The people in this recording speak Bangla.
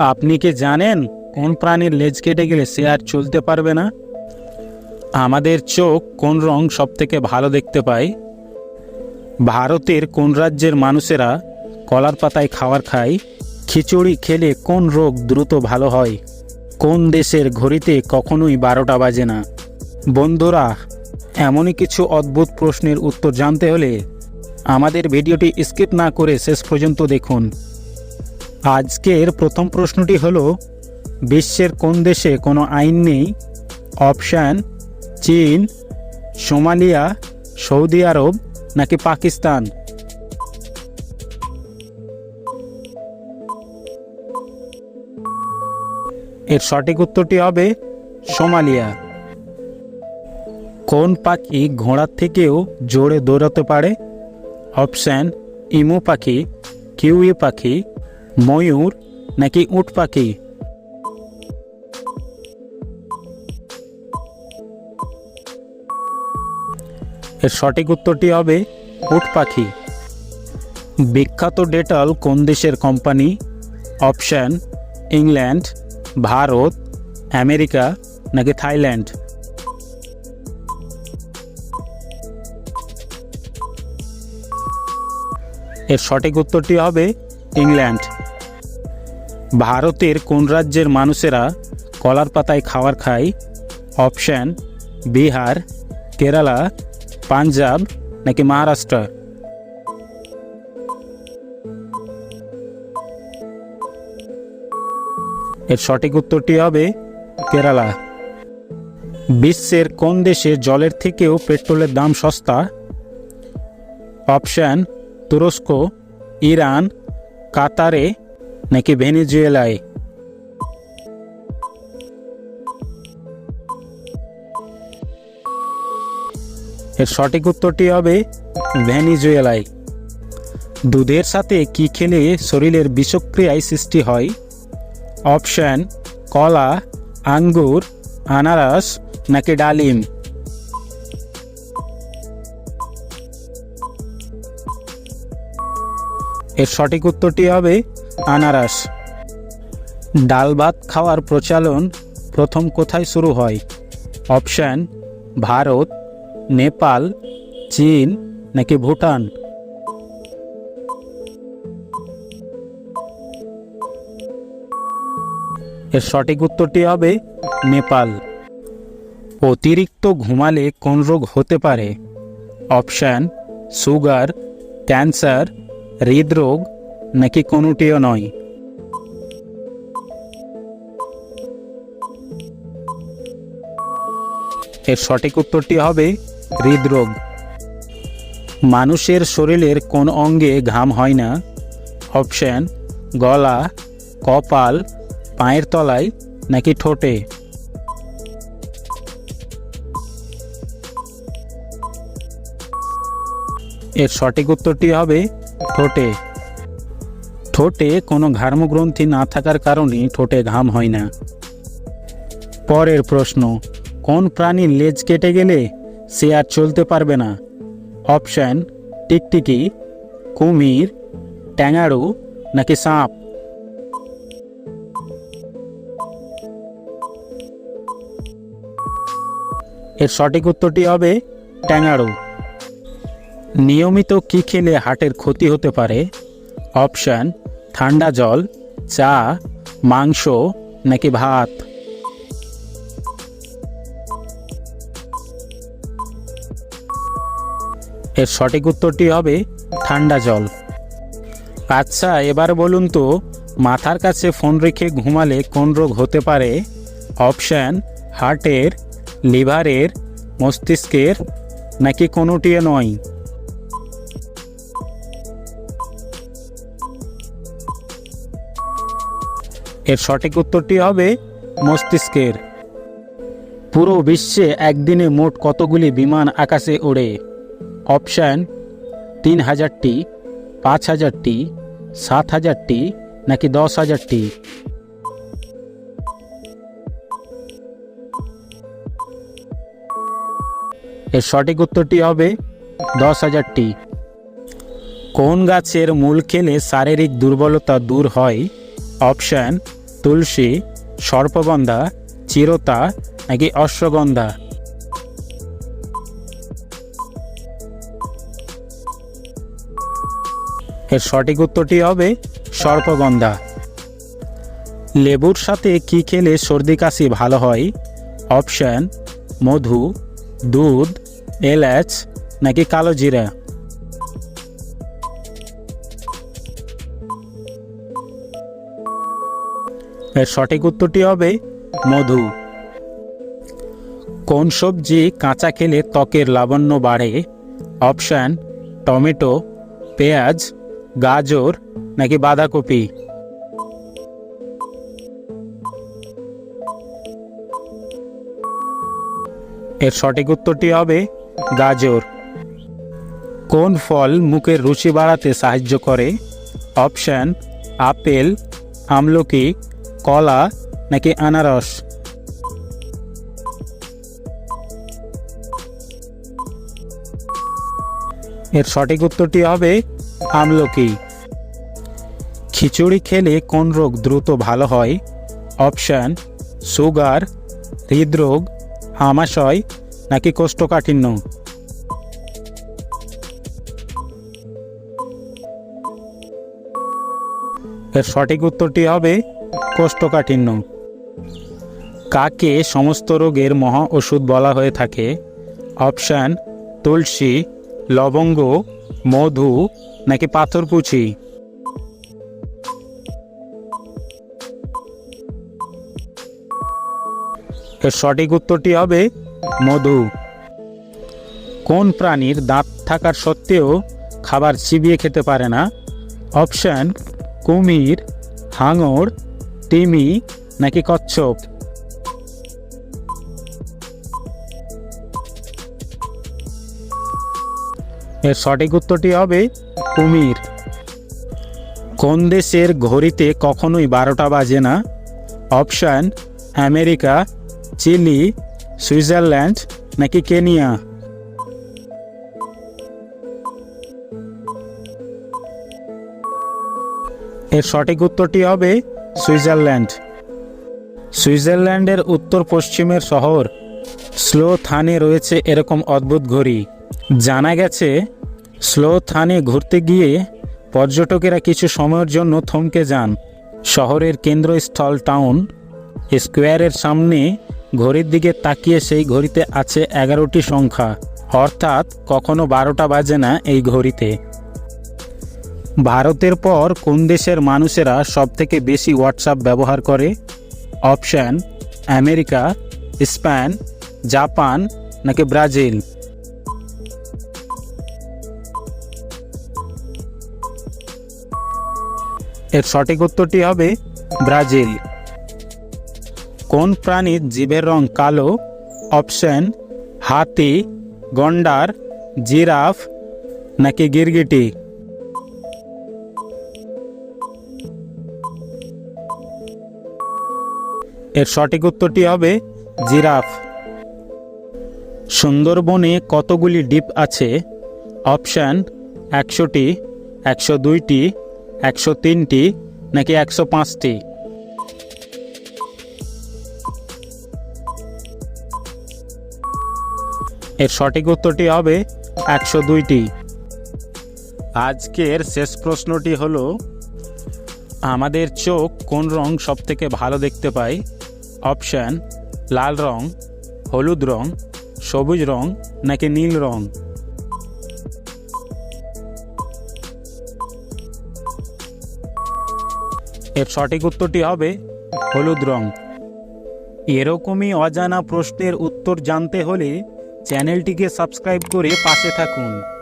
আপনি কি জানেন কোন প্রাণীর লেজ কেটে গেলে সে আর চলতে পারবে না? আমাদের চোখ কোন রং সবথেকে ভালো দেখতে পায়? ভারতের কোন রাজ্যের মানুষেরা কলার পাতায় খাবার খায়? খিচুড়ি খেলে কোন রোগ দ্রুত ভালো হয়? কোন দেশের ঘড়িতে কখনোই বারোটা বাজে না? বন্ধুরা, এমনই কিছু অদ্ভুত প্রশ্নের উত্তর জানতে হলে আমাদের ভিডিওটি স্কিপ না করে শেষ পর্যন্ত দেখুন। আজকের প্রথম প্রশ্নটি হলো, বিশ্বের কোন দেশে কোনো আইন নেই? অপশান, চীন, সোমালিয়া, সৌদি আরব নাকি পাকিস্তান? এর সঠিক উত্তরটি হবে সোমালিয়া। কোন পাখি ঘোড়ার থেকেও জোরে দৌড়াতে পারে? অপশান, ইমু পাখি, কিউই পাখি ময়ূর নাকি উট পাখি? এর সঠিক উত্তরটি হবে উট পাখি। বিখ্যাত ডেটল কোন দেশের company? Option, England, Bharat, America নাকি থাইল্যান্ড? এর সঠিক উত্তরটি হবে ইংল্যান্ড। ভারতের কোন রাজ্যের মানুষেরা কলার পাতায় খাবার খায়? অপশান, বিহার, কেরালা, পাঞ্জাব নাকি মহারাষ্ট্র? এর সঠিক উত্তরটি হবে কেরালা। বিশ্বের কোন দেশে জলের থেকেও পেট্রোলের দাম সস্তা? অপশান, তুরস্ক, ইরান কাতারে নাকি ভেনেজুয়েলায়? এর সঠিক উত্তরটি হবে ভেনিজুয়েলায়। দুধের সাথে কি খেলে শরীরের বিষক্রিয়ায় সৃষ্টি হয়? অপশান, কলা, আঙ্গুর, আনারস নাকি ডালিম? এর সঠিক উত্তরটি হবে আনারস। ডাল ভাত খাওয়ার প্রচলন প্রথম কোথায় শুরু হয়? অপশান, ভারত, নেপাল, চীন নাকি ভুটান? এর সঠিক উত্তরটি হবে নেপাল। অতিরিক্ত ঘুমালে কোন রোগ হতে পারে? অপশান, সুগার, ক্যান্সার হৃদরোগ নাকি কোনোটিও নয়? এর সঠিক উত্তরটি হবে হৃদরোগ। মানুষের শরীরের কোন অঙ্গে ঘাম হয় না? অপশান, গলা, কপাল, পায়ের তলায় নাকি ঠোঁটে? এর সঠিক উত্তরটি হবে ঠোঁটে। ঠোঁটে কোনো ঘার্মগ্রন্থি না থাকার কারণে ঠোঁটে ঘাম হয় না। পরের প্রশ্ন, কোন প্রাণীর লেজ কেটে গেলে সে আর চলতে পারবে না? অপশান, টিকটিকি, কুমির, ট্যাঙাড়ু নাকি সাপ? এর সঠিক উত্তরটি হবে ট্যাঙাড়ু। নিয়মিত কি খেলে হার্টের ক্ষতি হতে পারে? অপশান, ঠান্ডা জল, চা, মাংস নাকি ভাত? এর সঠিক উত্তরটি হবে ঠান্ডা জল। আচ্ছা এবার বলুন তো, মাথার কাছে ফোন রেখে ঘুমালে কোন রোগ হতে পারে? অপশান, হার্টের, লিভারের, মস্তিষ্কের নাকি কোনোটিও নয়? এর সঠিক উত্তরটি হবে মস্তিষ্কের। পুরো বিশ্বে একদিনে মোট কতগুলি বিমান আকাশে ওড়ে? অপশান তিন হাজারটি পাঁচ হাজারটি সাত হাজারটি নাকি দশ হাজারটি এর সঠিক উত্তরটি হবে দশ হাজারটি কোন গাছের মূল খেলে শারীরিক দুর্বলতা দূর হয়? অপশান তুলসী, সর্পগন্ধা, চিরতা নাকি অশ্বগন্ধা? এর সঠিক উত্তরটি হবে সর্পগন্ধা। লেবুর সাথে কি খেলে সর্দি কাশি ভালো হয়? অপশন, মধু, দুধ, এলাচ নাকি কালো জিরা? এর সঠিক উত্তরটি হবে মধু। কোন সবজি কাঁচা খেলে ত্বকের লাবণ্য বাড়ে? অপশান, টমেটো, পেঁয়াজ, গাজর নাকি বাঁধাকপি? এর সঠিক উত্তরটি হবে গাজর। কোন ফল মুখের রুচি বাড়াতে সাহায্য করে? অপশান, আপেল, আমলকি কলা নাকি আনারস? এর সঠিক উত্তরটি হবে আমলকি। খিচুড়ি খেলে কোন রোগ দ্রুত ভালো হয়? অপশান, সুগার, হৃদরোগ আমাশয় নাকি কোষ্ঠকাঠিন্য? এর সঠিক উত্তরটি হবে কোষ্ঠকাঠিন্য। কাকে সমস্ত রোগের মহা ওষুধ বলা হয়ে থাকে? অপশান, তুলসী, লবঙ্গ, মধু নাকি পাথরকুচি? এর সঠিক উত্তরটি হবে মধু। কোন প্রাণীর দাঁত থাকার সত্ত্বেও খাবার চিবিয়ে খেতে পারে না? অপশান, কুমির, হাঙর তিমি নাকি কচ্ছপ? এর সঠিক উত্তরটি হবে কুমির। কোন দেশের ঘড়িতে কখনোই বারোটা বাজে না? অপশান, আমেরিকা, চিলি, সুইজারল্যান্ড নাকি কেনিয়া? এর সঠিক উত্তরটি হবে সুইজারল্যান্ড। সুইজারল্যান্ডের উত্তর পশ্চিমের শহর স্লো থানে রয়েছে এরকম অদ্ভুত ঘড়ি। জানা গেছে স্লো থানে ঘুরতে গিয়ে পর্যটকেরা কিছু সময়ের জন্য থমকে যান। শহরের কেন্দ্রস্থল টাউন স্কোয়ারের সামনে ঘড়ির দিকে তাকিয়ে সেই ঘড়িতে আছে এগারোটি সংখ্যা। অর্থাৎ কখনো বারোটা বাজে না এই ঘড়িতে। ভারতের পর কোন দেশের মানুষেরা সবথেকে বেশি হোয়াটসঅ্যাপ ব্যবহার করে? অপশান আমেরিকা স্পেন জাপান নাকি ব্রাজিল এর সঠিক উত্তরটি হবে ব্রাজিল। কোন প্রাণীর জীবের রং কালো? অপশন হাতি, গন্ডার, জিরাফ নাকি গিরগিটি? এর সঠিক উত্তরটি হবে জিরাফ। সুন্দরবনে কতগুলি দ্বীপ আছে? অপশান, একশোটি, একশো দুইটি, একশো তিনটি, নাকি একশো পাঁচটি? এর সঠিক উত্তরটি হবে একশো দুইটি। আজকের শেষ প্রশ্নটি হলো, আমাদের চোখ কোন রং সবথেকে ভালো দেখতে পায়? অপশান লাল রং, হলুদ রং, সবুজ রং নাকি নীল রং? এর সঠিক উত্তরটি হবে হলুদ রং। এরকমই অজানা প্রশ্নের উত্তর জানতে হলে চ্যানেলটিকে সাবস্ক্রাইব করে পাশে থাকুন।